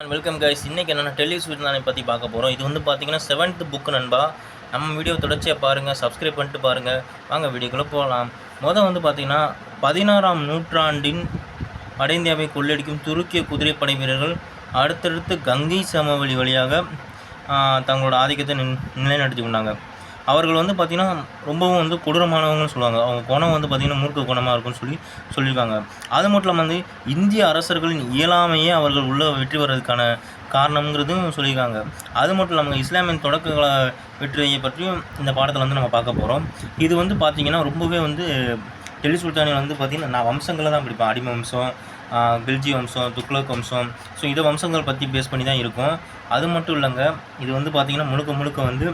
Welcome guys இன்னைக்கு என்னென்ன television தானே பற்றி பார்க்க போகிறோம் இது வந்து பார்த்தீங்கன்னா செவன்த் புக் நண்பா. நம்ம வீடியோ தொடர்ச்சியாக பாருங்கள் சப்ஸ்கிரைப் பண்ணிட்டு பாருங்கள் வாங்க வீடியோக்குள்ளே போகலாம் மொதல் வந்து பார்த்திங்கன்னா பதினாறாம் நூற்றாண்டின் வட இந்தியாவை கொள்ளடிக்கும் துருக்கிய குதிரைப்படை வீரர்கள் அடுத்தடுத்து கங்கை சமவெளி வழியாக தங்களோட ஆதிக்கத்தை நின் நிலைநாட்டி கொண்டாங்க. அவர்கள் வந்து பார்த்திங்கன்னா ரொம்பவும் வந்து கொடூரமானவங்கன்னு சொல்லுவாங்க. அவங்க குணம் வந்து பார்த்திங்கன்னா மூர்க்க குணமாக இருக்கும்னு சொல்லி சொல்லியிருக்காங்க. அது மட்டும் இல்லாமல் வந்து இந்திய அரசர்களின் இயலாமையே அவர்கள் உள்ள வெற்றி வர்றதுக்கான காரணங்கிறதும் சொல்லியிருக்காங்க. அது மட்டும் இல்லாமல் இஸ்லாமியின் தொடக்கங்களை வெற்றியை பற்றியும் இந்த பாடத்தில் வந்து நம்ம பார்க்க போகிறோம் இது வந்து பார்த்திங்கன்னா ரொம்பவே வந்து டெல்லி சுல்தானில் வந்து பார்த்திங்கன்னா நான் வம்சங்களை தான் படிப்பேன். அடிமை வம்சம் பெல்ஜி கில்ஜி வம்சம் துக்ளக் வம்சம். ஸோ இதை வம்சங்கள் பற்றி பேஸ் பண்ணி தான் இருக்கும். அது மட்டும் இல்லைங்க இது வந்து பார்த்திங்கன்னா முழுக்க முழுக்க வந்து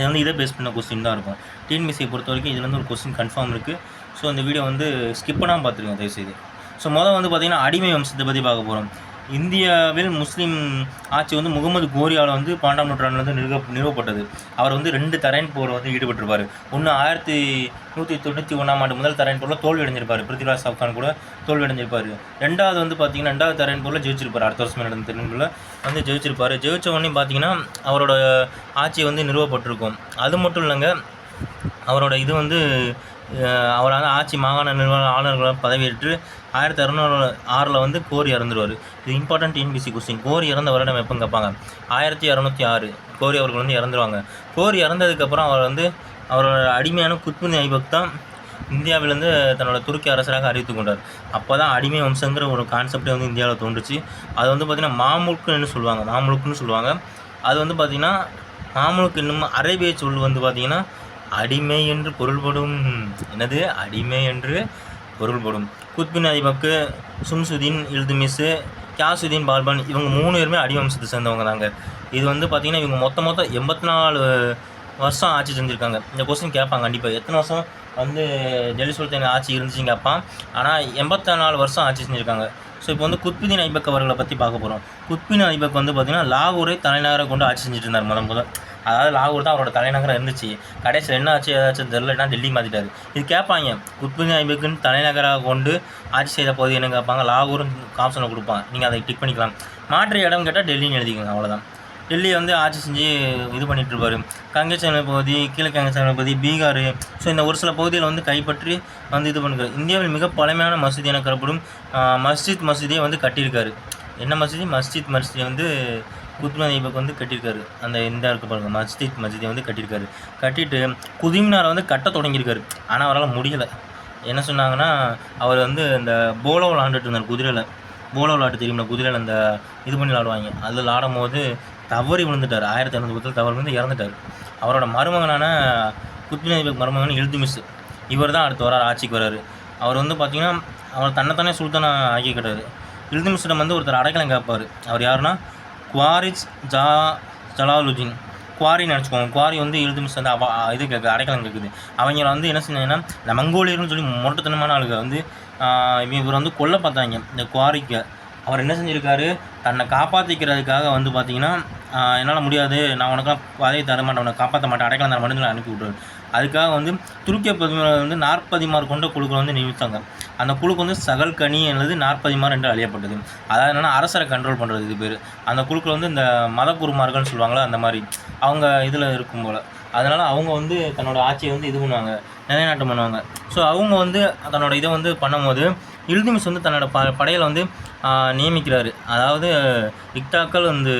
இது வந்து இதை பேஸ் பண்ண கொஸ்டின் தான் இருக்கும். டிஎன்பிசியை பொறுத்த வரைக்கும் இதில் வந்து ஒரு கொஸ்டின் கன்ஃபார்ம் இருக்குது ஸோ இந்த வீடியோ வந்து ஸ்கிப் பண்ணாமல் பார்த்துருங்க தயவுசெய்து. ஸோ முதல் வந்து பார்த்திங்கன்னா அடிமை வம்சத்தை பற்றி பார்க்க போகிறோம் இந்தியாவில் முஸ்லீம் ஆட்சி வந்து முகமது கோரியால் வந்து பன்னெண்டாம் நூற்றாண்டில் வந்து நிறுவ நிறுவப்பட்டது. அவர் வந்து ரெண்டு தரையன் போர் வந்து ஈடுபட்டிருப்பார். ஒன்று ஆயிரத்தி நூற்றி தொண்ணூற்றி ஒன்றாம் ஆண்டு முதல் தரையன் போரில் தோல்வி அடைஞ்சிருப்பார். பிருத்திவிராஜ் சவுகான் கூட தோல்வி அடைஞ்சிருப்பார். ரெண்டாவது வந்து பார்த்தீங்கன்னா ரெண்டாவது தரையன் போரில் ஜெயிச்சிருப்பார். அடுத்த வருஷம் நடந்த திருநெல்வேலியில் வந்து ஜெயிச்சிருப்பார். ஜெயிச்ச உடனே பார்த்தீங்கன்னா அவரோட ஆட்சி வந்து நிறுவப்பட்டிருக்கும். அது மட்டும் இல்லைங்க அவரோட இது வந்து அவரால் ஆட்சி மாகாண நிர்வாக ஆளுநர்களால் பதவியேற்று ஆயிரத்தி அறுநூறு ஆறில் வந்து கோரி இறந்துருவார். இது இம்பார்ட்டன்ட் டிஎன்பிசி கொஸ்டின் கோரி இறந்த வருடம் எப்போ கேட்பாங்க. ஆயிரத்தி இரநூத்தி ஆறு. கோரி அவர்கள் வந்து இறந்துருவாங்க. கோரி இறந்ததுக்கப்புறம் அவர் வந்து அவரோட அடிமையான குத்புனி ஐபக் தான் இந்தியாவிலேருந்து தன்னோட துருக்கி அரசராக அறிவித்து கொண்டார். அப்போ தான் அடிமை வம்சங்கிற ஒரு கான்செப்டே வந்து இந்தியாவில் தோன்றுச்சு. அது வந்து பார்த்திங்கன்னா மாமுழுக்குன்னு சொல்லுவாங்க? மாமுலுக்குன்னு சொல்லுவாங்க. அது வந்து பார்த்திங்கன்னா மாமுலுக்கு இன்னும் அரேபிய சொல் வந்து பார்த்திங்கன்னா அடிமை என்று பொருள்படும். என்னது? அடிமை என்று பொருள்படும். குத்பின் அதிபக்கு சும்சுதீன் இல்துமிஸு கியாசுதீன் பால்பான் இவங்க மூணு பேருமே அடி வம்சத்தை சேர்ந்தவங்க தாங்க. இது வந்து பார்த்திங்கன்னா இவங்க மொத்த மொத்தம் எண்பத்தி நாலு வருஷம் ஆட்சி செஞ்சுருக்காங்க. இந்த கொஸ்டின் கேட்பாங்க கண்டிப்பாக எத்தனை வருஷம் வந்து டெல்லி சுல்தான் ஆட்சி இருந்துச்சுன்னு கேட்பான். ஆனால் எண்பத்தி நாலு வருஷம் ஆட்சி செஞ்சுருக்காங்க. ஸோ இப்போ வந்து குத்பிதீன் ஐபக் அவர்களை பற்றி பார்க்க போகிறோம் குத்பின் ஐபக் வந்து பார்த்திங்கன்னா லாகூரை தலைநகரை கொண்டு ஆட்சி செஞ்சுட்டு இருந்தார் முத முதல். அதாவது லாகூர் தான் அவரோட தலைநகரம் இருந்துச்சு. கடைசியில் என்ன ஆச்சு ஏதாச்சும் தெரிலனா டெல்லி மாற்றிட்டாரு இது கேட்பாங்க குத்புதீன் ஐபக்குன்னு தலைநகராக கொண்டு ஆட்சி செய்த போது என்ன கேட்பாங்க லாகூரும் ஆப்ஷனில் கொடுப்பாங்க நீங்கள் அதை டிக் பண்ணிக்கலாம். மாற்று இடம் கேட்டால் டெல்லின்னு எழுதிக்கோங்க அவ்வளோதான் டெல்லி வந்து ஆட்சி செஞ்சு இது பண்ணிட்டு இருப்பாரு. கங்கை பகுதி கீழே சமய பகுதி பீகார். ஸோ இந்த ஒரு சில பகுதியில் வந்து கைப்பற்றி வந்து இது பண்ணுறாரு இந்தியாவில் மிக பழமையான மசூதி என கருப்படும் மஸ்ஜித் மசூதியை வந்து கட்டியிருக்காரு. என்ன மசூதி? மஸ்ஜித் மசூதி வந்து குத்மன் ஐபக் வந்து கட்டியிருக்காரு. அந்த இந்த இருக்க பாருங்கள் மஸ்ஜித் மசூதியை வந்து கட்டியிருக்காரு. கட்டிட்டு குதிமினாரை வந்து கட்ட தொடங்கியிருக்காரு. ஆனால் அவரால் முடியலை. என்ன சொன்னாங்கன்னா அவர் வந்து இந்த போலோ விளாண்டுட்டு இருந்தார் குதிரையில். போலோ விளாட்டு தெரியும்ல குதிரையில் அந்த இது பண்ணி விளாடுவாங்க. அதில் ஆடும் போது தவறி விழுந்துட்டார். ஆயிரத்தி இரநூத்தி பத்தில் தவறு வந்து இறந்துட்டார். அவரோட மருமகனான குத்பின் ஐபக் மருமகன் இல்துமிஸ் இவர் தான் அடுத்து வரார் ஆட்சிக்கு வராரு. அவர் வந்து பார்த்திங்கன்னா அவர் தன்னைத்தானே சுல்தானா கிட்டார் இல்துமிஸிடம் வந்து ஒருத்தர் அடைக்கலம் கேட்பார் அவர் யாருன்னா குவாரிஸ் ஜா ஜலாலுதீன். குவாரின்னு நினச்சிக்கோங்க. குவாரி வந்து இல்துமிஸ் வந்து அவ இது கேட்குது அடைக்கலம் கேட்குது அவங்கள வந்து என்ன செஞ்சாங்கன்னா இந்த மங்கோலியர்னு சொல்லி முரட்டுத்தனமான ஆளுங்க வந்து இவங்க இவர் வந்து கொல்ல பார்த்தாங்க. இந்த குவாரிக்கு. அவர் என்ன செஞ்சுருக்காரு? தன்னை காப்பாற்றிக்கிறதுக்காக வந்து பார்த்தீங்கன்னா என்னால் முடியாது. நான் உனக்கெல்லாம் பதவி தர மாட்டேன். உனக்கு காப்பாற்ற மாட்டேன். அடைக்கலம் தர மாட்டேன்னு அனுப்பி விட்டுருவேன் அதுக்காக வந்து துருக்கிய பிரதமர் வந்து நாற்பதிமார் கொண்ட குழுக்களை வந்து நியமித்தாங்க அந்த குழுக்கு வந்து சகல் கனி என்பது நாற்பதிமார் என்று அழியப்பட்டது. அதாவது என்னென்னா அரசரை கண்ட்ரோல் பண்ணுறது இது பேர். அந்த குழுக்கள் வந்து இந்த மதகுருமார்கள்னு சொல்லுவாங்களா அந்த மாதிரி. அவங்க இதில் இருக்கும் போல். அதனால் அவங்க வந்து தன்னோட ஆட்சியை வந்து இது பண்ணுவாங்க நிலைநாட்டம் பண்ணுவாங்க. ஸோ அவங்க வந்து தன்னோட இதை வந்து பண்ணும்போது இல்துமிஸ் வந்து தன்னோட ப படையில் வந்து நியமிக்கிறாரு. அதாவது இக்தாக்கள் வந்து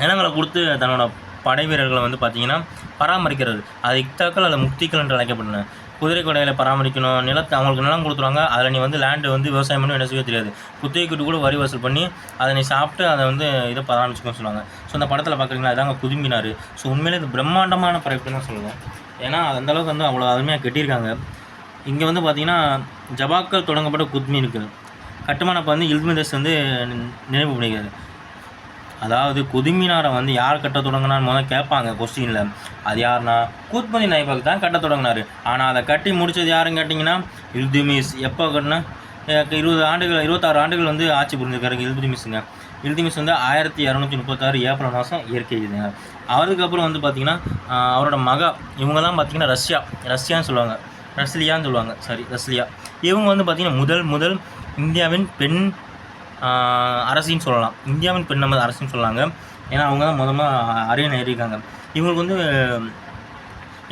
நிலங்களை கொடுத்து தன்னோட படை வீரர்களை வந்து பார்த்திங்கன்னா பராமரிக்கிறது அது இக்தாக்கள் அல்ல முக்திகள் என்று அழைக்கப்பட்டன. குதிரை கொடைகளை பராமரிக்கணும். நிலத்தை அவங்களுக்கு நிலம் கொடுத்துருவாங்க. அதில் நீ வந்து லேண்டு வந்து விவசாயம் பண்ணி என்ன செய்ய தெரியாது. குத்தகைக்கிட்டு கூட வரி வசூல் பண்ணி அதை நீ சாப்பிட்டு அதை வந்து இதை பராமரிச்சுக்கணும்னு சொல்லுவாங்க. ஸோ அந்த படத்தில் பார்க்குறீங்களா? அதாங்க குதும்பினார். ஸோ உண்மையிலே இது பிரம்மாண்டமான படைப்புன்னு தான் சொல்லுவேன் ஏன்னா அந்தளவுக்கு வந்து அவ்வளோ அருமையாக கட்டியிருக்காங்க. இங்கே வந்து பார்த்தீங்கன்னா ஜபாக்கள் தொடங்கப்பட்ட குத்மி இருக்குது. கட்டுமானப்போ வந்து இல்மிதஸ் வந்து நினைவு பண்ணிக்கிறாரு. அதாவது குதுமினாரை வந்து யார் கட்ட தொடங்கினான்னு முதல்ல கேட்பாங்க கொஸ்டினில் அது யாருன்னா? கூத்பதி நாய்பாக் தான் கட்ட தொடங்கினார். ஆனால் அதை கட்டி முடித்தது யாருன்னு கேட்டிங்கன்னா இல்துமிஸ். எப்போ கட்டினா? இருபது ஆண்டுகள் இருபத்தாறு ஆண்டுகள் வந்து ஆட்சி புரிஞ்சுருக்காரு இல்துமிஸுங்க. இல்துமிஸ் வந்து ஆயிரத்தி இரநூத்தி முப்பத்தாறு ஏப்ரல் மாதம் இயற்கை இதுங்க. அதுக்கப்புறம் வந்து பார்த்திங்கன்னா அவரோட மகா இவங்கெல்லாம் பார்த்திங்கன்னா ரஷ்யா. ரஷ்யான்னு சொல்லுவாங்க. ரஸ்லியான்னு சொல்லுவாங்க. சாரி ரஸ்லியா இவங்க வந்து பார்த்திங்கன்னா முதல் முதல் இந்தியாவின் பெண் அரசின்னு சொல்லலாம். இந்தியாவின் பெண் நமது அரசின்னு சொல்லாங்க. ஏன்னா அவங்க தான் மொதல் அரியணை ஏறியிருக்காங்க. இவங்களுக்கு வந்து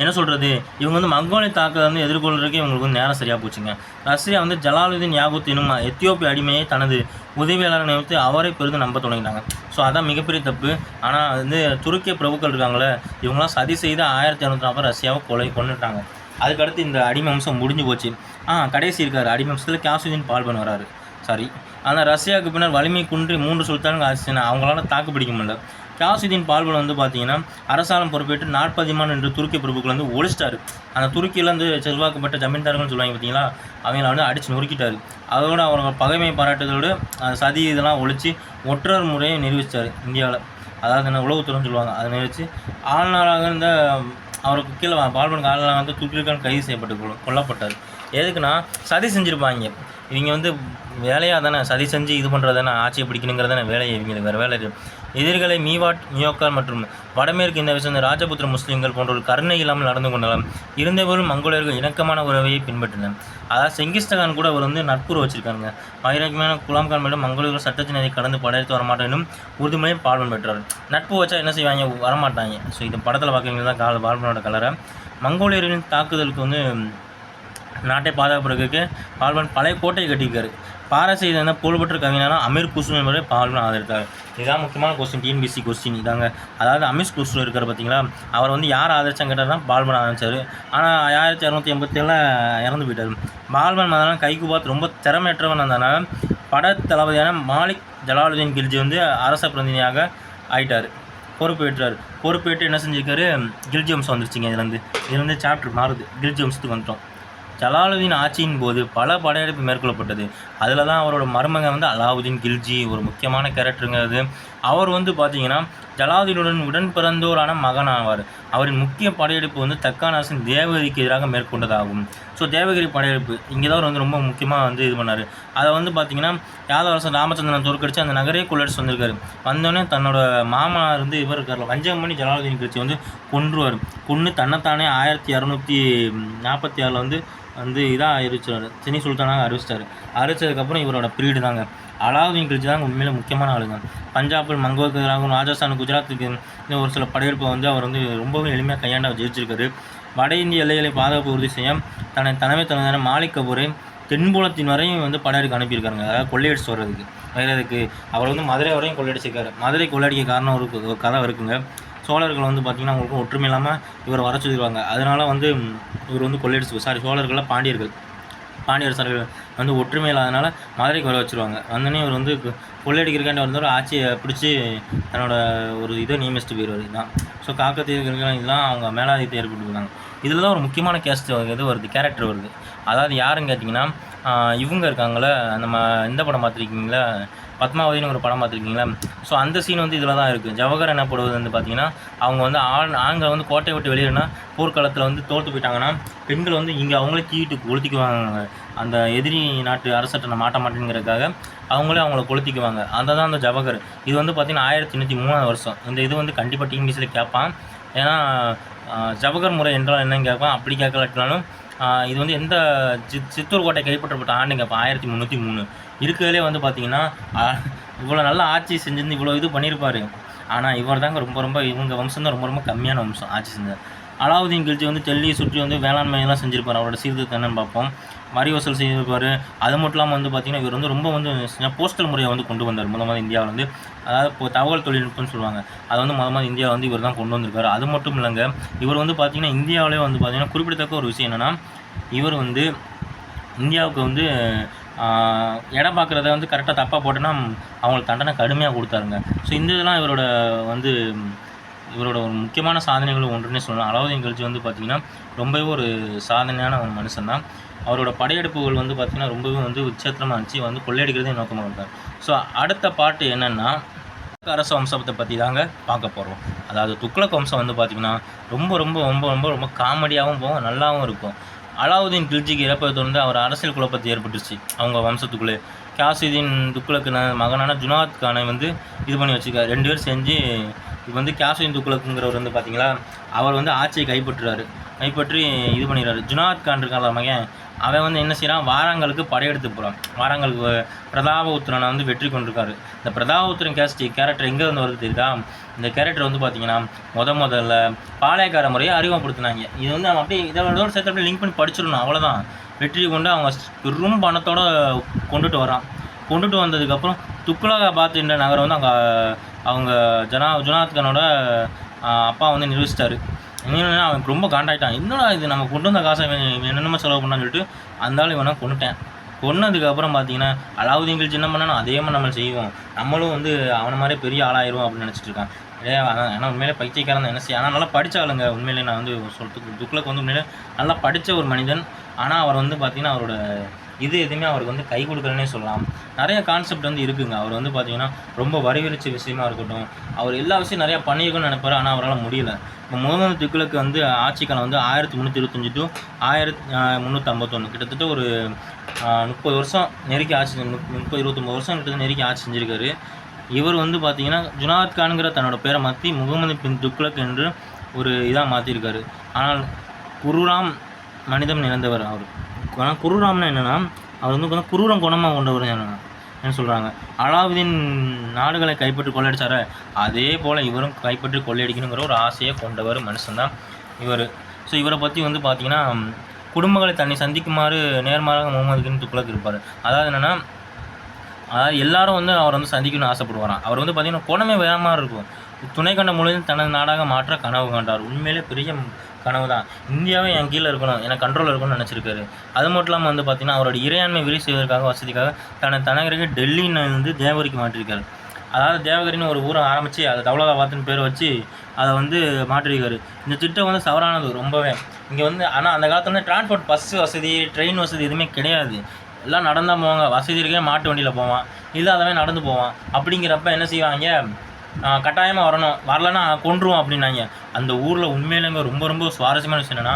என்ன சொல்கிறது இவங்க வந்து மங்கோலிய தாக்கத்தை வந்து எதிர்கொள்றதுக்கு இவங்களுக்கு வந்து நேரம் சரியாக போச்சுங்க. ரஷ்யா வந்து ஜலாலுதீன் யாகுத் எனும் எத்தியோப்பிய அடிமையை தனது உதவியாளரை நினைத்து அவரை பெரிதும் நம்ப தொடங்கினாங்க ஸோ அதான் மிகப்பெரிய தப்பு. ஆனால் வந்து துருக்கிய பிரபுக்கள் இருக்காங்களே இவங்களாம் சதி செய்து ஆயிரத்தி இரநூத்தி நாற்பது ரஷ்யாவை கொலை கொண்டுட்டாங்க அதுக்கடுத்து இந்த அடிமம்சம் முடிஞ்சு போச்சு. ஆ கடைசி இருக்கார். அடிமம்சத்தில் கேசுதீன் பால்பன் வராரு. சாரி. ஆனால் ரஷ்யாவுக்கு பின்னர் வலிமை குன்றி மூன்று சுல்தான்கள் ஆட்சி அவங்களால தாக்கு பிடிக்க முடியல. காசுதீன் பால்பன் வந்து பார்த்தீங்கன்னா அரசாங்கம் பொறுப்பேற்று நாற்பதிமான் என்று துருக்கிய பிரபுக்கள் வந்து ஒழிச்சிட்டாரு. அந்த துருக்கியில் வந்து செல்வாக்குப்பட்ட ஜமீன்தார்கள்னு சொல்லுவாங்க பார்த்தீங்களா அவங்கள வந்து அடித்து நொறுக்கிட்டாரு. அதோட அவங்க பகைமை பாராட்டுதலோடு சதி இதெல்லாம் ஒழிச்சு ஒற்றர் முறையை நிரூபித்தார் இந்தியாவில். அதாவது என்ன உளவுத்துறைன்னு சொல்லுவாங்க. அதை நிறுவிச்சு ஆளுநராக இருந்த அவருக்கு கீழே பால்பன் ஆளுநராக வந்து துருக்கியர்கள் கைது செய்யப்பட்டு கொல்லப்பட்டார். எதுக்குன்னா சதி செஞ்சுருப்பாங்க. இவங்க வந்து வேலையாக தானே சதி செஞ்சு இது பண்ணுறது தானே ஆட்சியை பிடிக்கணுங்கிறது தானே வேலையை இவங்களுக்கு வேறு வேலை இருக்குது எதிரிகளை மீவாட் நியோக்கார் மற்றும் வடமேற்கு இந்த விஷயம் ராஜபுத்திர முஸ்லீம்கள் போன்றோர் கருணை இல்லாமல் நடந்து கொண்டாலும் இருந்தவரும் மங்கோலியர்கள் இணக்கமான உறவையை பின்பற்றினர். அதாவது செங்கிஸ்தகான் கூட அவர் வந்து நட்புறவு வச்சிருக்காங்க வைராக்கியமான குலாம் கான் மேலும் மங்கோலியர்கள் சட்டத்தினரை கடந்து படையெடுத்து வரமாட்டேனும் உறுதிமொழியை பால்வன் பெற்றார். நட்பு வச்சா என்ன செய்வாங்க? வரமாட்டாங்க. ஸோ இந்த படத்தில் பார்க்குறீங்க தான் கால பால்வனோட கலரை. மங்கோலியரின் தாக்குதலுக்கு வந்து நாட்டை பாதுகாப்புறதுக்கு பால்வன் பழைய கோட்டையை கட்டியிருக்காரு. பாரசீக என்ன புகழ்பெற்ற கவிஞரான அமீர் குஸ்ரு என்பதை பால்வன் ஆதரித்தார். இதுதான் முக்கியமான கொஸ்டின் டிஎன்பிசி கொஸ்டின் இதாங்க. அதாவது அமீர் குஸ்ரு இருக்கார் பார்த்தீங்களா? அவர் வந்து யார் ஆதரிச்சாங்க கேட்டால் பால்வன் ஆதரிச்சார். ஆனால் ஆயிரத்தி இரநூத்தி எண்பத்தேழில் இறந்து போயிட்டார். பால்வன் அதனால் கைகுபாத் ரொம்ப திறமையற்றவன் அதனால் பட தளபதியான மாலிக் ஜலாலுதீன் கில்ஜி வந்து அரச பிரதிநிதியாக ஆயிட்டார். பொறுப்பேற்றார் பொறுப்பேற்று என்ன செஞ்சிருக்காரு? கில்ஜி வம்சம் வந்துருச்சுங்க. இதுலேருந்து இதுலேருந்து சாப்டர் மாறுது. கில்ஜி வம்சத்துக்கு வந்துட்டோம். ஜலாலுதீன் ஆட்சியின் போது பல படையெடுப்பு மேற்கொள்ளப்பட்டது. அதில் தான் அவரோட மருமக வந்து அலாவுதீன் கில்ஜி ஒரு முக்கியமான கேரக்டருங்கிறது அவர் வந்து பார்த்தீங்கன்னா ஜலாலுதீனுடன் உடன் பிறந்தோரான மகன் ஆவார் அவரின் முக்கிய படையெடுப்பு வந்து தக்கானாசின் தேவகிரிக்கு எதிராக மேற்கொண்டதாகும். ஸோ தேவகிரி படையெடுப்பு இங்கே தான் அவர் வந்து ரொம்ப முக்கியமாக வந்து இது பண்ணார். அதை வந்து பார்த்தீங்கன்னா யாதவ அரசன் ராமச்சந்திரன் தோற்கடிச்சு அந்த நகரே கொள்ளடிச்சு வந்திருக்காரு. வந்தோடனே தன்னோட மாமா இருந்து இவர் இருக்கார் வஞ்சகமணி ஜலாலுதீன் கட்சி வந்து கொன்றுவார். கொன்று தன்னைத்தானே ஆயிரத்தி இரநூத்தி நாற்பத்தி ஆறில் வந்து வந்து இதாக அறிவிச்சார் சினி சுல்தானாக அறிவிச்சிட்டாரு. அறிவிச்சதுக்கப்புறம் இவரோட பீரியடு தாங்க அலாவுதீன் கில்ஜி தான் உண்மையில முக்கியமான ஆளுங்க. பஞ்சாபில் மங்கோலுக்கு எதிராகவும் ராஜஸ்தான் குஜராத்துக்கு இந்த ஒரு சில படையெடுப்பை வந்து அவர் வந்து ரொம்பவே எளிமையாக கையாண்ட ஜெயிச்சிருக்காரு. வட இந்திய எல்லைகளை பாதுகாப்பு உறுதி செய்ய தன்னை தலைமை தலைவரான மாலிக் கபூரை தென்புலத்தின் வரையும் வந்து படையெடுக்க அனுப்பியிருக்காங்க அதாவது கொள்ளையடிச்சு வர்றதுக்கு. வைரதுக்கு அவர் வந்து மதுரை வரையும் கொள்ளையடிச்சிருக்காரு. மதுரை கொள்ளையடிக்க காரணம் ஒரு ஒரு கதை இருக்குங்க. சோழர்கள் வந்து பார்த்திங்கன்னா அவங்களுக்கு ஒற்றுமை இல்லாமல் இவர் வர சொல்லிடுவாங்க அதனால் வந்து இவர் வந்து கொள்ளையடிச்சு சாரி சோழர்கள்லாம் பாண்டியர்கள். பாண்டியர் பாண்டியரசர்கள் வந்து ஒற்றுமை இல்லாதனால மதுரைக்கு வர வச்சுருவாங்க. வந்தோடனே இவர் வந்து கொள்ளையடிக்கிறக்காண்டி வந்தவர் ஆட்சியை பிடிச்சி தன்னோட ஒரு இதை நியமிச்சுட்டு போயிடுவார் இதுதான் ஸோ காக்கத்தீர்கள் இதெல்லாம் அவங்க மேலாதிக்கத்தை ஏற்பட்டுருக்காங்க இதில் தான் ஒரு முக்கியமான கேஸ்ட் இது வருது கேரக்டர் வருது. அதாவது யாருன்னு கேட்டிங்கன்னா இவங்க இருக்காங்களே நம்ம இந்த படம் பார்த்துருக்கீங்களா? பத்மாவதினு ஒரு படம் பார்த்துருக்கீங்களா? ஸோ அந்த சீன் வந்து இதில் தான் இருக்குது ஜவஹர் என்ன போடுவது வந்து பார்த்தீங்கன்னா அவங்க வந்து ஆண் ஆண்கள் வந்து கோட்டையை விட்டு வெளியேறினா போர்க்காலத்தில் வந்து தோற்று போயிட்டாங்கன்னா பெண்கள் வந்து இங்கே அவங்களே தீட்டு கொளுத்திக்குவாங்க. அந்த எதிரி நாட்டு அரசட்டை நான் மாட்ட மாட்டேங்கிறதுக்காக அவங்களே அவங்கள கொளுத்திக்குவாங்க. அந்த தான் அந்த ஜவஹர். இது வந்து பார்த்திங்கன்னா ஆயிரத்தி எண்ணூற்றி மூணாவது வருஷம். இந்த இது வந்து கண்டிப்பாக டிஎன்பிசியில் கேட்பான். ஏன்னா ஜவஹர் முறை என்றால் என்னன்னு கேட்பான். அப்படி கேட்கலாட்டினாலும் இது வந்து எந்த சித் சித்தூர் கோட்டை கைப்பற்றப்பட்ட ஆண்டு கேட்பேன் ஆயிரத்தி முந்நூற்றி மூணு. இருக்கிறதுலே வந்து பார்த்தீங்கன்னா இவ்வளோ நல்ல ஆட்சி செஞ்சிருந்து இவ்வளோ இது பண்ணியிருப்பார். ஆனால் இவர் தாங்க ரொம்ப ரொம்ப இவங்க வம்சம் தான் ரொம்ப ரொம்ப கம்மியான வம்சம் ஆட்சி செஞ்சார் அலாவுதீன் கில்ஜி வந்து டெல்லியை சுற்றி வந்து வேளாண்மையெல்லாம் செஞ்சிருப்பார். அவரோட சீர்திருத்தம் என்னன்னு பார்ப்போம். வரி வசூல் செய்திருப்பார். அது மட்டும் இல்லாமல் வந்து பார்த்திங்கன்னா இவர் வந்து ரொம்ப வந்து போஸ்டல் முறையை வந்து கொண்டு வந்தார். முதல் முதல்ல இந்தியாவில் வந்து அதாவது இப்போ தகவல் தொழில்நுட்பம்னு சொல்லுவாங்க. அதை வந்து மொதல் முதல்ல இந்தியாவில் வந்து இவர் தான் கொண்டு வந்திருக்காரு. அது மட்டும் இல்லைங்க இவர் வந்து பார்த்திங்கன்னா இந்தியாவிலே வந்து பார்த்திங்கன்னா குறிப்பிடத்தக்க ஒரு விஷயம் என்னென்னா இவர் வந்து இந்தியாவுக்கு வந்து இடம் பார்க்குறத வந்து கரெக்டாக தப்பாக போட்டோன்னா அவங்களுக்கு தண்டனை கடுமையாக கொடுத்தாருங்க. ஸோ இந்த இதெல்லாம் இவரோட வந்து இவரோட ஒரு முக்கியமான சாதனைகள் ஒன்றுன்னே சொல்லலாம். அலாவுதீன் கல்ஜி வந்து பார்த்திங்கன்னா ரொம்பவே ஒரு சாதனையான ஒரு மனுஷன்தான். அவரோட படையெடுப்புகள் வந்து பார்த்திங்கன்னா ரொம்பவே வந்து உச்சத்திரமாக இருந்துச்சு. வந்து கொள்ளையடிக்கிறதே நோக்கமாக இருந்தார். ஸோ அடுத்த பாட்டு என்னென்னா துக்ளக் அரச வம்சத்தை பற்றி தாங்க பார்க்க போகிறோம் அதாவது துக்ளக் வம்சம் வந்து பார்த்திங்கன்னா ரொம்ப ரொம்ப ரொம்ப ரொம்ப ரொம்ப காமெடியாகவும் போகும் நல்லாவும் இருக்கும். அலாவுதீன் கில்ஜிக்கு இறப்பதை தொடர்ந்து அவர் அரசியல் குழப்பத்தை ஏற்பட்டுச்சு அவங்க வம்சத்துக்குள்ளே. காசிதீன் துக்ளக்கு மகனான ஜுனாத் கானை வந்து இது பண்ணி வச்சுருக்காரு. ரெண்டு பேரும் செஞ்சு இப்போ வந்து கேசவ இந்து குலக்குங்கிறவர் வந்து பார்த்தீங்களா அவர் வந்து ஆட்சியை கைப்பற்றுறாரு. கைப்பற்றி இது பண்ணிடுறாரு. ஜுனாத் கான் இருக்கான்ல மகன் அவன் வந்து என்ன செய்கிறான் வாராங்களுக்கு படையெடுத்து போகிறான் வாராங்களுக்கு பிரதாபபுத்திரனை வந்து வெற்றி கொண்டிருக்காரு. இந்த பிரதாபபுத்திரன் கேஸ்டி கேரக்டர் எங்கே இருந்து வருது தெரியுதா? இந்த கேரக்டர் வந்து பார்த்தீங்கன்னா முத முதல்ல பாளையக்கார முறையை அறிமுகப்படுத்தினாங்க. இது வந்து அவன் அப்படியே இதோட சேர்த்து அப்படியே லிங்க் பண்ணி படிச்சிடணும். அவ்வளோதான் வெற்றி கொண்டு அவங்க பெரும் பணத்தோடு கொண்டுட்டு வரான். கொண்டுட்டு வந்ததுக்கப்புறம் துக்ளகாபாத் என்ற நகரம் வந்து அங்கே அவங்க ஜனா ஜுனாத்கனோட அப்பா வந்து நிரூபிச்சிட்டாரு என்னன்னா அவன் ரொம்ப காண்டாயிட்டான். என்னடா இது நம்ம கொண்டு வந்த காசை என்னென்னமோ செலவு பண்ணான்னு சொல்லிட்டு அந்த ஆள் இவனை கொண்டுட்டேன் கொன்னதுக்கப்புறம் பார்த்தீங்கன்னா அலாவுதீன் கில்ஜி என்ன பண்ணானோ அதே மாதிரி நம்ம செய்வோம். நம்மளும் வந்து அவனை மாதிரி பெரிய ஆளாயிரும் அப்படின்னு நினச்சிட்டு இருக்கான். ஏ அதான் ஏன்னா உண்மையிலே பைத்தியக்காரன் தான் என்ன செய்ய ஆனால் நல்லா படிச்ச ஆளுங்க உண்மையிலே நான் வந்து சொல்கிறதுக்கு துக்ளக் வந்து உண்மையிலே நல்லா படித்த ஒரு மனிதன். ஆனால் அவர் வந்து பார்த்திங்கன்னா அவரோட இது எதுவுமே அவருக்கு வந்து கை கொடுக்கலன்னே சொல்லலாம். நிறைய கான்செப்ட் வந்து இருக்குங்க. அவர் வந்து பார்த்தீங்கன்னா ரொம்ப வரிவிரிச்ச விஷயமா இருக்கட்டும். அவர் எல்லா விஷயம் நிறையா பண்ணியிருக்கணும்னு நினைப்பாரு. ஆனால் அவரால் முடியல. இப்போ முகமது துக்ளக்கு வந்து ஆட்சி காலம் வந்து ஆயிரத்தி முந்நூற்றி இருபத்தஞ்சி டு ஆயிரத்தி முந்நூற்றி ஐம்பத்தொன்று கிட்டத்தட்ட ஒரு முப்பது வருஷம் நெருக்கி ஆட்சி முப்பது இருபத்தொம்பது வருஷம் கிட்டத்தட்ட நெருக்கி ஆட்சி செஞ்சிருக்காரு. இவர் வந்து பார்த்தீங்கன்னா ஜுனாத் கான்கிற தன்னோட பேரை மாற்றி முகமது பின் துக்ளக் என்று ஒரு இதாக மாற்றிருக்காரு ஆனால் குருராம் மனிதம் நிறைந்தவர் அவர். ஆனால் குருராம்னா என்னென்னா அவர் வந்து கொஞ்சம் குரூரம் குணமாக கொண்டவர் என்ன சொல்கிறாங்க அலாவுதீன் நாடுகளை கைப்பற்றி கொள்ளையடிச்சார அதே போல் இவரும் கைப்பற்றி கொள்ளையடிக்கணுங்கிற ஒரு ஆசையை கொண்டவர் மனுஷன்தான் இவர். ஸோ இவரை பற்றி வந்து பார்த்தீங்கன்னா குடும்பங்களை தன்னை சந்திக்குமாறு நேர்மாறாக முகமது பின் துக்ளக் இருப்பார். அதாவது என்னென்னா அதாவது எல்லாரும் வந்து அவர் வந்து சந்திக்கணும்னு ஆசைப்படுவாராம். அவர் வந்து பார்த்திங்கன்னா குணமே வேற மாதிரி இருக்கும். துணை கண்ட முழுவதும் தனது நாடாக மாற்ற கனவு கண்டார். உண்மையிலே பெரிய கனவு தான் இந்தியாவே என் கீழே இருக்கணும். எனக்கு கண்ட்ரோல் இருக்கணும்னு நினச்சிருக்காரு. அது மட்டும் இல்லாமல் வந்து பார்த்திங்கன்னா அவரோட இறையாண்மை விரி செய்வதற்காக வசதிக்காக தனது தனகருக்கு டெல்லின்னு வந்து தேவரிக்கு மாற்றிருக்காரு. அதாவது தேவகிரின்னு ஒரு ஊரை ஆரம்பித்து அதை தௌலதாபாத்னு பேர் வச்சு அதை வந்து மாற்றிருக்காரு. இந்த திட்டம் வந்து சவரானது ரொம்பவே. இங்கே வந்து ஆனால் அந்த காலத்தில் வந்து டிரான்ஸ்போர்ட் பஸ் வசதி ட்ரெயின் வசதி எதுவுமே கிடையாது. எல்லாம் நடந்தால் போவாங்க. வசதி இருக்கே மாட்டு வண்டியில் போவான். இல்லாதவன் நடந்து போவான். அப்படிங்கிறப்ப என்ன செய்வாங்க? கட்டாயமாக வரணும். வரலன்னா கொன்றுவோம் அப்படின்னாங்க. அந்த ஊரில் உண்மையிலேங்க ரொம்ப ரொம்ப சுவாரஸ்யமான விஷயம் என்னென்னா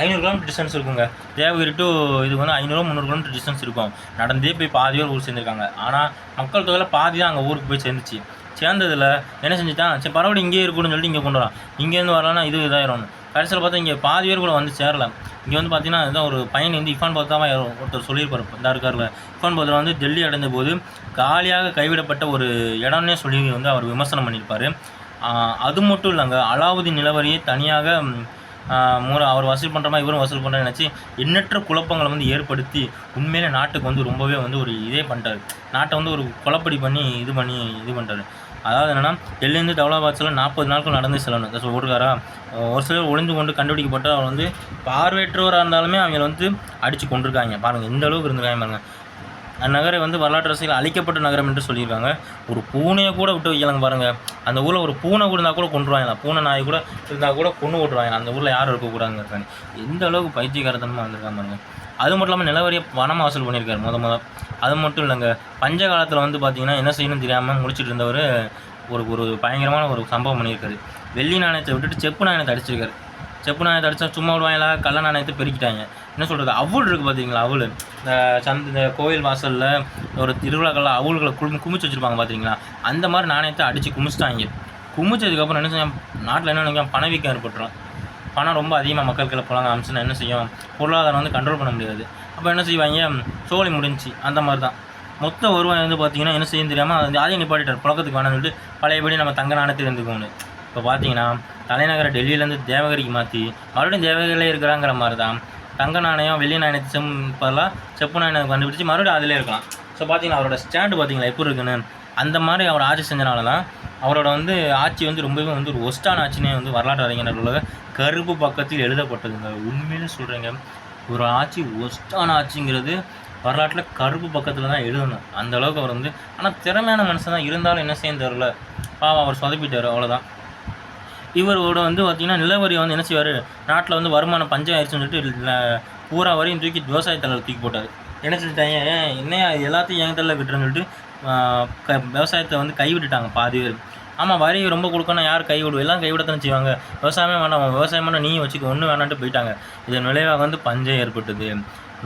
ஐநூறு கிலோமீட்டர் டிஸ்டன்ஸ் இருக்குங்க. தேவகிரி டு இது வந்து ஐநூறு முந்நூறு கிலோமீட்டர் டிஸ்டன்ஸ் இருக்கும். நடந்தே போய் பாதி பேர் ஊர் சேர்ந்துருக்காங்க. ஆனால் மக்கள் தொகையில் பாதி தான் அங்கே ஊருக்கு போய் சேர்ந்துச்சு. சேர்ந்ததில் என்ன செஞ்சுட்டான்? சரி பரவாயில்ல இங்கேயே இருக்கணும்னு சொல்லிட்டு இங்கே கொண்டு வரான். இங்கேருந்து வரலன்னா இது இதாயிரும். கடைசியில் பார்த்தா இங்கே பாதி பேர் கூட வந்து சேரல. இங்கே வந்து பார்த்தீங்கன்னா இதான் ஒரு பையன் வந்து இஃபான் பத்தாவா ஒருத்தர் சொல்லியிருப்பார். இந்த இருக்கார்ல இஃபான் பத்தில் வந்து டெல்லி அடைந்த போது காலியாக கைவிடப்பட்ட ஒரு இடம்னே சொல்லி வந்து அவர் விமர்சனம் பண்ணியிருப்பார். அது மட்டும் இல்லைங்க அலாவுதீன் நிலவரியை தனியாக மூல அவர் வசூல் பண்ணுற மாதிரி இவரும் வசூல் பண்ணுறேன்னு நினச்சி எண்ணற்ற குழப்பங்களை வந்து ஏற்படுத்தி உண்மையிலே நாட்டுக்கு வந்து ரொம்பவே வந்து ஒரு இதே பண்ணிட்டாரு. நாட்டை வந்து ஒரு குழப்படி பண்ணி இது பண்ணி இது பண்ணுறாரு அதாவது என்னென்னா டெல்லியிருந்து டவுலாபாத்ஸில் நாற்பது நாட்கள் நடந்து செல்லணும். தஸ் ஓட்டுக்காரா? ஒரு சிலர் ஒளிந்து கொண்டு கண்டுபிடிக்கப்பட்டு அவர் வந்து பார்வையற்றவராக இருந்தாலுமே அவங்கள வந்து அடித்து கொண்டிருக்காங்க பாருங்கள் இந்த அளவுக்கு இருந்திருக்காங்க பாருங்கள் அந்நகரை வந்து வரலாற்று அரசியல் அழிக்கப்பட்ட நகரம் என்று சொல்லியிருக்காங்க. ஒரு பூனையை கூட விட்டு வைக்கலாங்க பாருங்கள் அந்த ஊரில் ஒரு பூனை கூட இருந்தால் கூட கொண்டுருவாங்க பூனை நாய் கூட இருந்தால் கூட கொண்டு விட்ருவாங்க அந்த ஊரில் யாரும் இருக்கக்கூடாதுங்க எந்த அளவுக்கு பைத்தியகாரத்தனமாக வந்திருக்காங்க பாருங்கள் அது மட்டும் இல்லாமல் நிலவரிய பணம் வசூல் பண்ணியிருக்காரு முத முத. அது மட்டும் இல்லைங்க. பஞ்ச காலத்தில் வந்து பார்த்தீங்கன்னா என்ன செய்யணும்னு தெரியாமல் முடிச்சுட்டு இருந்தவர் ஒரு ஒரு பயங்கரமான ஒரு சம்பவம் பண்ணியிருக்காரு. வெள்ளி நாணயத்தை விட்டுட்டு செப்பு நாணயத்தை அடிச்சிருக்காரு. செப்பு நாணயத்தை அடித்தா சும்மா விடுவாங்களா? கள்ள நாணயத்தை பெருக்கிட்டாங்க. என்ன சொல்கிறது அவுள் இருக்குது பார்த்தீங்களா அவுள் இந்த சந்த் இந்த கோயில் வாசலில் ஒரு திருவிழாக்களில் அவுள்களை குமி குமிச்சு வச்சுருப்பாங்க பார்த்தீங்களா அந்த மாதிரி நாணயத்தை அடித்து குமிச்சிட்டாங்க. குமிச்சதுக்கப்புறம் என்ன செய்யும் நாட்டில் என்ன நினைக்கும் பணவீக்கம் ஏற்பட்டுரும். பணம் ரொம்ப அதிகமாக மக்களுக்கு புழங்க ஆரம்பிச்சுன்னா என்ன செய்யும்? பொருளாதாரம் வந்து கண்ட்ரோல் பண்ண முடியாது. அப்போ என்ன செய்வாங்க? சோழி முடிஞ்சுச்சு அந்த மாதிரி தான். மொத்த வருவாய் வந்து பார்த்தீங்கன்னா என்ன செய்யும் தெரியாமல் அது அதையும் நிப்பாட்டிட்டார். புழக்கத்துக்கு வேணாம்னு சொல்லிட்டு பழையபடி நம்ம தங்க நாணயத்தில் இருந்துக்கோன்னு இப்போ பார்த்தீங்கன்னா தலைநகரை டெல்லியிலேருந்து தேவகிரிக்கு மாற்றி மறுபடியும் தேவகிரிலே இருக்கிறாங்கிற மாதிரி தான் தங்க நாணயம் வெள்ளி நாணயத்தை செம் பதிலாக செப்பு நாணயம் கண்டுபிடிச்சி மறுபடியும் அதிலே இருக்கலாம். ஸோ பார்த்தீங்கன்னா அவரோட ஸ்டாண்டு பார்த்தீங்களா எப்படி இருக்குன்னு? அந்த மாதிரி அவர் ஆட்சி செஞ்சனால தான் அவரோட வந்து ஆட்சி வந்து ரொம்பவே வந்து ஒரு ஒஸ்டான ஆட்சினே வந்து வரலாற்று அறிஞர்கள் கருப்பு பக்கத்தில் எழுதப்பட்டதுங்க. உண்மையிலே சொல்கிறேங்க ஒரு ஆட்சி ஒஸ்டான ஆட்சிங்கிறது வரலாற்றில் கருப்பு பக்கத்தில் தான் எழுதணும். அந்த அளவுக்கு அவர் வந்து ஆனால் திறமையான மனுஷன் தான். இருந்தாலும் என்ன செய்ய தெரில பாவம் அவர் சொதப்பிட்டார். அவ்வளோதான் இவரோட வந்து பார்த்திங்கன்னா நிலவரி வந்து என்ன செய்வார்? நாட்டில் வந்து வருமானம் பஞ்சம் ஆயிடுச்சுன்னு சொல்லிட்டு பூரா வரையும் தூக்கி விவசாயத்தில் தூக்கி போட்டார். என்ன சொல்லிட்டாங்க ஏன் என்ன எல்லாத்தையும் என் தலையில் விட்டுறேன்னு சொல்லிட்டு க விவசாயத்தை வந்து கைவிட்டுட்டாங்க பாதி பேர். ஆமாம் வரி ரொம்ப கொடுக்கணும் யார் கைவிடுவோம் எல்லாம் கைவிடத்தானே செய்வாங்க. விவசாயமே வேண்டாம் விவசாயம் பண்ண நீயும் வச்சுக்க ஒன்றும் வேணான்ட்டு போயிட்டாங்க. இதன் விளைவாக வந்து பஞ்சம் ஏற்பட்டது.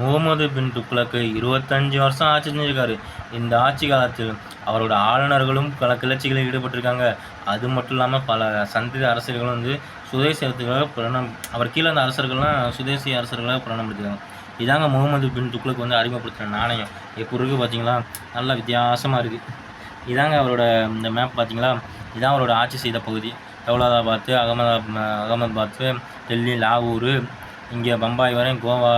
முகமது பின் துக்ளக்கு இருபத்தஞ்சு வருஷம் ஆட்சி செஞ்சுருக்காரு. இந்த ஆட்சி காலத்தில் அவரோட ஆளுநர்களும் பல கிளர்ச்சிகளில் ஈடுபட்டிருக்காங்க. அது மட்டும் இல்லாமல் பல சந்ததி அரசர்களும் வந்து சுதேசி அரசுகளாக பிரணம் அவர் கீழே அந்த அரசர்கள்லாம் சுதேசி அரசர்களாக பிரணம் எடுத்துருக்காங்க இதாங்க முகமது பின் துக்ளக் வந்து அறிமுகப்படுத்தின நாணயம். இப்போ இருக்குது பார்த்தீங்களா நல்லா வித்தியாசமாக இருக்குது இதாங்க அவரோட இந்த மேப் பார்த்தீங்களா இதான் அவரோட ஆட்சி செய்த பகுதி. தௌலாதாபாத்து அகமதா அகமதாபாத்து டெல்லி லாகூர் இங்கே பம்பாய் வரையும் கோவா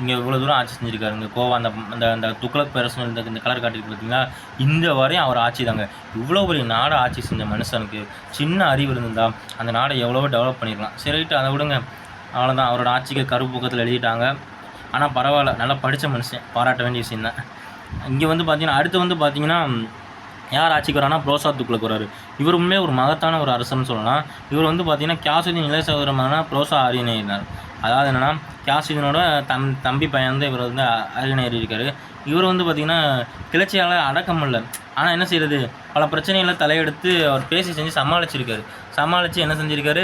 இங்கே இவ்வளோ தூரம் ஆட்சி செஞ்சுருக்காருங்க. கோவா அந்த அந்த அந்த துக்ளக் பேரசன் இந்த இந்த கலர் காட்டிருக்கு பார்த்தீங்கன்னா இந்த வரையும் அவர் ஆட்சி தாங்க இவ்வளோ பெரிய நாடை ஆட்சி செஞ்ச மனுஷனுக்கு சின்ன அறிவு இருந்தால் அந்த நாடை எவ்வளவோ டெவலப் பண்ணிடலாம் சரிட்டு அதை விடுங்க. அவ்வளோதான் அவரோட ஆட்சிக்கு கருப்பு பக்கத்தில் எழுதிட்டாங்க. ஆனால் பரவாயில்ல. நல்லா படித்த மனுஷன். பாராட்ட வேண்டிய விஷயம் தான். இங்கே வந்து பார்த்தீங்கன்னா அடுத்து வந்து பார்த்தீங்கன்னா யார் ஆட்சிக்கு வரானா புரோசாத் துக்ளக் வராரு. இவர் ஒரு மகத்தான ஒரு அரசன்னு சொல்லலாம். இவர் வந்து பார்த்தீங்கன்னா கியாசுதீன் இளைய சகோதரமான புரோசா ஆரியனர் அதாவது என்னென்னா கியாசுதீனோட தம் தம்பி பையன் வந்து இவர் வந்து அரியணை இருக்கார் இவர் வந்து பார்த்திங்கன்னா கிளர்ச்சியால் அடக்கம் இல்லை. ஆனால் என்ன செய்கிறது பல பிரச்சனைகளை தலையெடுத்து அவர் பேசி செஞ்சு சமாளிச்சிருக்காரு. சமாளித்து என்ன செஞ்சுருக்காரு?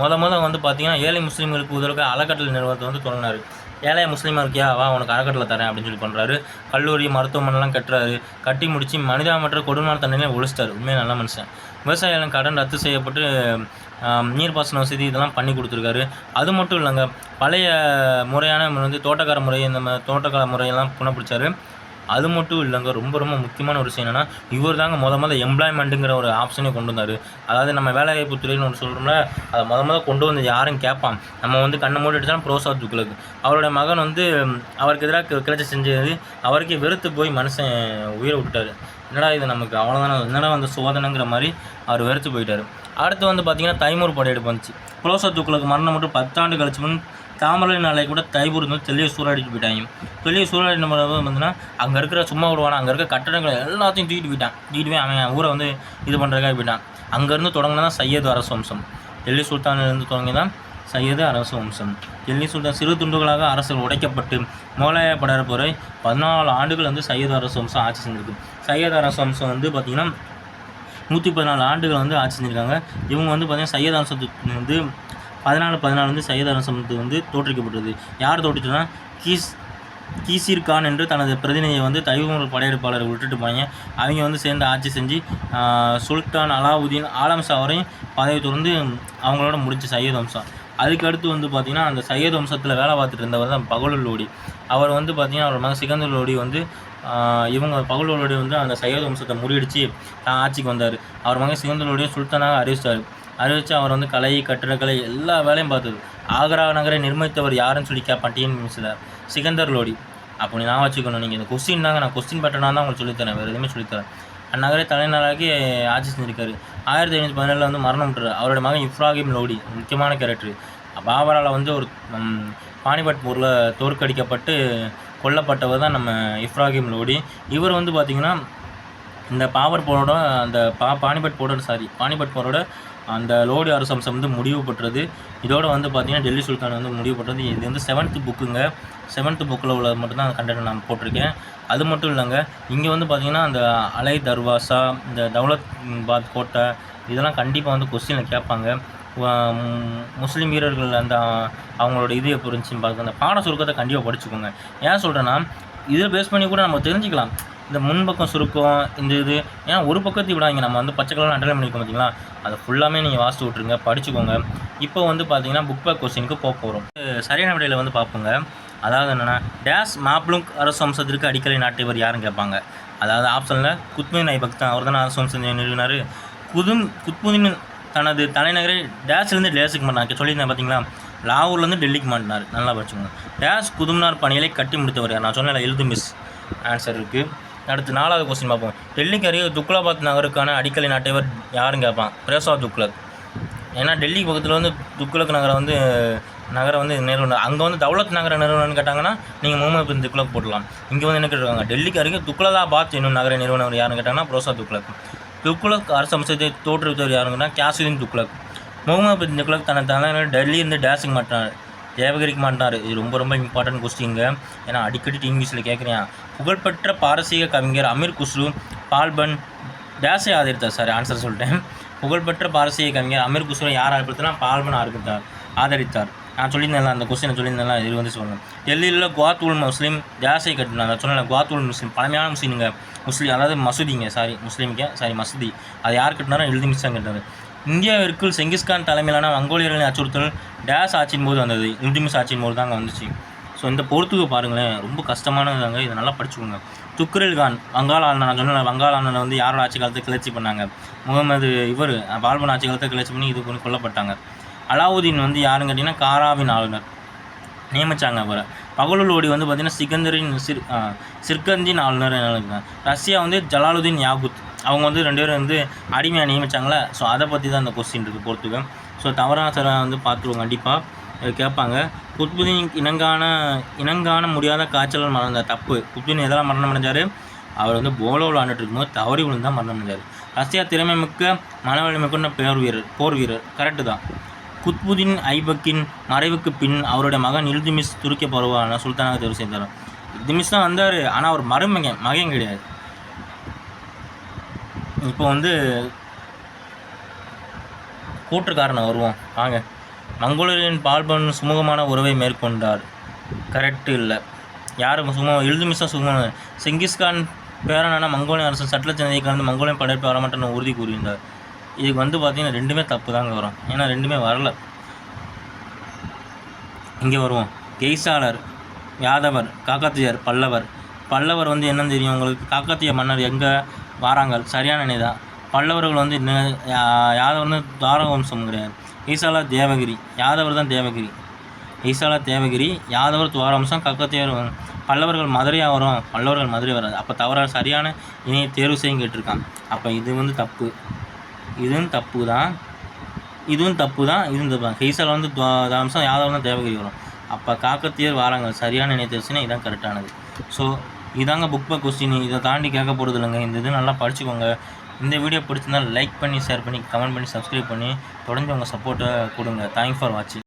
முத முத வந்து பார்த்திங்கன்னா ஏழை முஸ்லீம்களுக்கு உதவுக்கு அறக்கட்டளை நிறுவனத்தை வந்து தொடங்கினார் ஏழை முஸ்லீமாக இருக்கியா வா உனக்கு அறக்கட்டளை தரேன் அப்படின்னு சொல்லி பண்ணுறாரு கல்லூரி மருத்துவமனைலாம் கட்டுறாரு. கட்டி முடித்து மனிதாமற்ற கொடுமான தண்டனை ஒழிச்சிட்டார் உண்மையாக நல்ல மனுஷன். விவசாயிகளும் கடன் ரத்து செய்யப்பட்டு நீர்ப்பாசன வசதி இதெல்லாம் பண்ணி கொடுத்துருக்காரு. அது மட்டும் இல்லைங்க பழைய முறையான வந்து தோட்டக்கார முறை இந்த மாதிரி தோட்டக்கார முறையெல்லாம் புனப்பிடிச்சாரு. அது மட்டும் இல்லைங்க ரொம்ப ரொம்ப முக்கியமான ஒரு விஷயம் என்னென்னா இவர் தாங்க முத முதல்ல எம்ப்ளாய்மெண்ட்டுங்கிற ஒரு ஆப்ஷனே கொண்டு வந்தார். அதாவது நம்ம வேலைவாய்ப்பு துறைன்னு ஒன்று சொல்கிறோம்ல அதை முத முதல்ல கொண்டு வந்து யாரும் கேட்பான். நம்ம வந்து கண்ணை மூடி அடிச்சாலும் ப்ரோசா துக்களுக்கு அவருடைய மகன் வந்து அவருக்கு எதிராக கிளர்ச்சி செஞ்சது அவருக்கே வெறுத்து போய் மனுஷன் உயிரை விட்டார் என்னடா இது நமக்கு? அவ்வளோதானே என்னடா வந்து சோதனைங்கிற மாதிரி அவர் வெறுத்து போயிட்டார். அடுத்து வந்து பார்த்தீங்கன்னா தைமூர் படையெடுப்பு வந்துச்சு. புரோசா துக்களுக்கு மரணம் மட்டும் பத்தாண்டு கழிச்சு முன் தாமரை நாளை கூட தைபூர் வந்து தெளிய சூறாடிட்டு போயிட்டாங்க. தெளிய சூறாடின போது பார்த்தீங்கன்னா அங்கே இருக்கிற சும்மா விடுவானா அங்கே இருக்கிற கட்டடங்களை எல்லாத்தையும் தூக்கிட்டு போயிட்டான். தூக்கிட்டு போய் அவன் ஊரை வந்து இது பண்ணுறதுக்காக போயிட்டான். அங்கேருந்து தொடங்கினா தான் சையது அரசு வம்சம். டெல்லி சுல்தானிலிருந்து தொடங்கி தான் சையது அரச வம்சம். டெல்லி சுல்தான் சிறு துண்டுகளாக அரசு உடைக்கப்பட்டு முகலாய படையரப்புரை பதினாலு ஆண்டுகள் வந்து சையது அரசு வம்சம் ஆட்சி செஞ்சிருக்கு. சையது அரசு வம்சம் வந்து பார்த்திங்கன்னா நூற்றி பதினாலு ஆண்டுகள் வந்து ஆட்சி செஞ்சுருக்காங்க. இவங்க வந்து பார்த்திங்கன்னா சையத் அரசு வந்து பதினாலு பதினாலு வந்து சையத் அரசத்து வந்து தோற்றுவிக்கப்பட்டது. யார் தோற்றுச்சுன்னா கீஸ் கீசீர் கான் என்று தனது பிரதிநிதியை வந்து தைமூர் படையெடுப்பாளரை விட்டுட்டு போனாங்க. அவங்க வந்து சேர்ந்து ஆட்சி செஞ்சு சுல்தான் அலாவுதீன் ஆலம்ஷா வரையும் பதவி தொடர்ந்து அவங்களோட முடிஞ்ச சையத் வம்சம். அதுக்கு அடுத்து வந்து பார்த்திங்கன்னா அந்த சையத் வம்சத்தில் வேலை பார்த்துட்டு இருந்தவர் தான் பகலுல் லோடி அவர் வந்து பார்த்திங்கன்னா அவர் மகன் சிகந்தர் லோடி வந்து இவங்க பகலூர் லோடி வந்து அந்த சையத் வம்சத்தை முறியடித்து தான் ஆட்சிக்கு வந்தார். அவர் மகன் சிகந்தர் லோடியை சுல்தானாக அறிவிச்சார். அறிவித்து அவர் வந்து கலை கட்டிடக்கலை எல்லா வேலையும் பார்த்தது. ஆக்ரா நகரை நிர்மித்தவர் யாருன்னு சொல்லி கேட்பான் மிஸ்ஸில் சிகந்தர் லோடி அப்போ நான் வச்சுக்கணும். நீங்கள் இந்த கொஸ்டின் தாங்க நான் கொஸ்டின் பேட்டர்னாக தான் உங்களுக்கு சொல்லித்தரேன். வேறு எதுவுமே சொல்லித்தரேன். அந்நகரை தலைநகராக்கி ஆட்சி செஞ்சிருக்காரு. ஆயிரத்தி ஐநூற்றி பதினேழில் வந்து மரணம் விட்டுறாரு அவருடைய மகன் இப்ராஹிம் லோடி முக்கியமான கேரக்டர் பாபரால் வந்து ஒரு பானிபட் போரில் தோற்கடிக்கப்பட்டு கொல்லப்பட்டவர் தான் நம்ம இப்ராஹிம் லோடி. இவர் வந்து பார்த்திங்கன்னா இந்த பாவர் போரோட அந்த பா பானிபட் போரோட சாரி பானிபட் போரோட அந்த லோடி அரசம்சம் வந்து முடிவு பெற்றது. இதோட வந்து பார்த்திங்கன்னா டெல்லி சுல்தான் வந்து முடிவு பெற்றது. இது வந்து செவன்த்து புக்குங்க செவன்த்து புக்கில் உள்ளது மட்டும்தான் அந்த கண்டென்ட் நான் போட்டிருக்கேன். அது மட்டும் இல்லைங்க இங்கே வந்து பார்த்தீங்கன்னா அந்த அலை தர்வாசா இந்த தௌலத் பாத் கோட்டை இதெல்லாம் கண்டிப்பாக வந்து கொஸ்டினில் கேட்பாங்க. முஸ்லீம் வீரர்கள் அந்த அவங்களோட இது எப்படி இருந்துச்சுன்னு பார்த்து அந்த பாட சுருக்கத்தை கண்டிப்பாக படிச்சுக்கோங்க. ஏன் சொல்கிறேன்னா இதை பேஸ் பண்ணி கூட நம்ம தெரிஞ்சுக்கலாம். இந்த முன்பக்கம் சுருக்கம் இந்த இது ஏன்னா ஒரு பக்கத்தை விடாங்க நம்ம வந்து பச்சை கலர் அண்டர்லைன் பண்ணிக்கோ பார்த்தீங்களா அதை ஃபுல்லாமே நீங்கள் வாசித்து விட்ருங்க படிச்சுக்கோங்க. இப்போ வந்து பார்த்தீங்கன்னா புக் பேக் கொஸ்டினுக்கு போக போகிறோம் சரியான விடையில் வந்து பார்ப்போங்க. அதாவது என்னென்னா டேஸ் மாப்ளுங் அரசு வம்சத்திற்கு அடிக்கலை நாட்டியவர் யாருன்னு கேட்பாங்க. அதாவது ஆப்ஷனில் குத்மின் ஐபக் தான் அவர் தான் அரசு வம்சம் நிறுவினார். குதும் குத்புதீன் தனது தலைநகரை டேஸ்லேருந்து டேஸுக்கு மாட்டினார். சொல்லியிருந்தேன் பார்த்தீங்களா லாகூர்லேருந்து டெல்லிக்கு மாட்டினார். நல்லா படிச்சுக்கோங்க. டேஸ் குதும்னார் பணிகளை கட்டி முடித்தவர் யார்? நான் சொன்னேன் எழுது மிஸ் ஆன்சர் இருக்குது அடுத்து நாலாவது கொஸ்டின் பார்ப்போம். டெல்லிக்கு அருகே துக்லாபாத் நகருக்கான அடிக்கலை நாட்டியவர் யாருன்னு கேட்பான்? பிரேசா துக்லக் ஏன்னா டெல்லி பக்கத்தில் வந்து துக்லக் நகரை வந்து நகரம் வந்து நிறுவனம் அங்கே வந்து தௌலத் நகர நிறுவனம்னு கேட்டாங்கன்னா நீங்கள் முகமது பின் துக்ளக் போடலாம் இங்கே வந்து என்ன கேட்டிருக்காங்க? டெல்லிக்கு அருகே துக்லதாபாத் என்னும் நகர நிறுவனர் யாருன்னு கேட்டாங்கன்னா புரோசா துக்ளக். துக்ளக் அரசு அம்சத்தை தோற்றுவித்தவர் யாருங்கன்னா கேசுதீன் துக்ளக். முகமது பின் துக்ளக் தனது தலைநகர் டெல்லியிருந்து டேஸுக்கு மாட்டினார். தேவகிரிக்கு மாட்டினார். இது ரொம்ப ரொம்ப இம்பார்ட்டன்ட் கொஸ்டிங்க ஏன்னா அடிக்கடி டிவிஸில் கேட்குறேன். புகழ்பெற்ற பாரசீக கவிஞர் அமீர் குஸ்ரு பால்பன் டேஸை ஆதரித்தார். சார் ஆன்சர் சொல்லிட்டேன். புகழ்பெற்ற பாரசீக கவிஞர் அமீர் குஸ்ரு யார் ஆதரித்தார்னா பால்பன் ஆதரித்தார் ஆதரித்தார். நான் சொல்லியிருந்தேன்ல அந்த கொஸ்டினை சொல்லியிருந்தேன்ல இது வந்து சொல்லுவேன் டெல்லியில் குவாத் உல் முஸ்லீம் டேஸை கட்டினார் நான் சொன்னேன் குவாத் உல் முஸ்லீம் பழமையான முஸ்லீம்ங்க. முஸ்லீம் அதாவது மசூதிங்க சாரி முஸ்லீமுக்கு சாரி மசூதி. அது யார் கட்டினாரோ எழுதி மிஸ் தான் கட்டினார். இந்தியாவிற்குள் செங்கிஸ்கான் தலைமையிலான மங்கோலியர்களின் அச்சுறுத்தல் டேஸ் ஆட்சியின் போது வந்தது. இல்திமிஸ் ஆட்சியின் போது தாங்க வந்துச்சு. ஸோ இந்த பொறுத்துக்கு பாருங்களேன் ரொம்ப கஷ்டமானதாங்க இதை நல்லா படிச்சுக்கோங்க. துக்ரில் கான் வங்காள ஆளுநர் நான் சொன்ன வங்காள ஆளுநர் வந்து யாரோட ஆட்சி காலத்தை கிளர்ச்சி பண்ணாங்க? முகமது இவர் பால்பன் ஆட்சி காலத்தை கிளர்ச்சி பண்ணி இது பண்ணி கொல்லப்பட்டாங்க. அலாவுதீன் வந்து யாருன்னு கேட்டிங்கன்னா காராவின் ஆளுநர். நியமித்தாங்க அவரை. பகலுலோடி வந்து பார்த்திங்கன்னா சிகந்தரின் சிர் சிர்கந்தின் ஆளுநர் ரஷ்யா வந்து ஜலாலுதீன் யாகுத். அவங்க வந்து ரெண்டு பேரும் வந்து அடிமையாக நியமித்தாங்களே ஸோ அதை பற்றி தான் அந்த கொஸ்டின் இருக்குது பொறுத்துக்க ஸோ தவறான சில வந்து பார்த்துருவோம் கண்டிப்பாக கேட்பாங்க. குத்புதீன் இனங்கான இனங்காண முடியாத காய்ச்சல் மறந்த தப்பு. குத்புதீன் எதெல்லாம் மரணம் அடைஞ்சார்? அவர் வந்து போலோ விளாண்டுட்டு இருக்கும்போது தவறி விழுந்து தான் மரணம் அடைஞ்சார். ரஷ்யா திறமை மிக்க மனவலிமை கொண்ட போர் வீரர் போர் வீரர். கரெக்டு தான். குத்புதீன் ஐபக்கின் மறைவுக்கு பின் அவருடைய மகன் இல்துமிஸ் துருக்கிய பருவான சுல்தானாக தேர்வு செய்தார். இல்துமிஸ் தான் வந்தார் ஆனால் அவர் மருமகன் மகன் கிடையாது. இப்போ வந்து கூற்றுக்காரனை வருவோம் வாங்க. மங்கோலியரின் பால்பன் சுமூகமான உறவை மேற்கொண்டார். கரெக்டு இல்லை. யார் சுமூக இல்துமிஸா சுமூக செங்கிஸ்கான் பேரனான மங்கோலிய அரசன் சட்டலச்சந்தையை கலந்து மங்கோலியன் படைப்பு வரமாட்டேன்னு உறுதி கூறியிருந்தார். இதுக்கு வந்து பார்த்திங்கன்னா ரெண்டுமே தப்பு தாங்க வரும். ஏன்னா ரெண்டுமே வரல. இங்கே வருவோம். கெய்சாளர் யாதவர் காக்கத்தியர் பல்லவர். பல்லவர் வந்து என்னன்னு தெரியும் உங்களுக்கு? காக்கத்திய மன்னர் எங்கே வாராங்கள் சரியான நினைதான் பல்லவர்கள் வந்து என்ன யா- யாதவர் வந்து தாரக வம்சம் கிடையாது. ஈசாலா தேவகிரி யாதவர் தான் தேவகிரி. ஈசாலா தேவகிரி யாதவர் துவாரவம்சம் கக்கத்தியர் பல்லவர்கள் மதுரையாக வரும். பல்லவர்கள் மதுரை வராது. அப்போ தவறாக சரியான இணையை தேர்வு செய்யும் கேட்டிருக்கான். அப்போ இது வந்து தப்பு. இதுவும் தப்பு தான் இதுவும் தப்பு தான் இதுவும் தப்பு தான். கைசால் வந்து தாம்சம் யாதவ் தான் தேவகிரி வரும். அப்போ காக்கத்தியர் வாராங்க சரியான நினைத்திருச்சுன்னா தெரிச்சுன்னா இதான் கரெக்டானது ஸோ இதாங்க புக் பை கொஸ்டின் இதை தாண்டி கேட்க போகிறது இல்லைங்க. இந்த இது நல்லா படிச்சுக்கோங்க. இந்த வீடியோ பிடிச்சிருந்தா லைக் பண்ணி ஷேர் பண்ணி கமெண்ட் பண்ணி சப்ஸ்கிரைப் பண்ணி தொடர்ந்து உங்கள் சப்போர்ட்டை கொடுங்க. தேங்க்ஸ் ஃபார் வாட்சிங்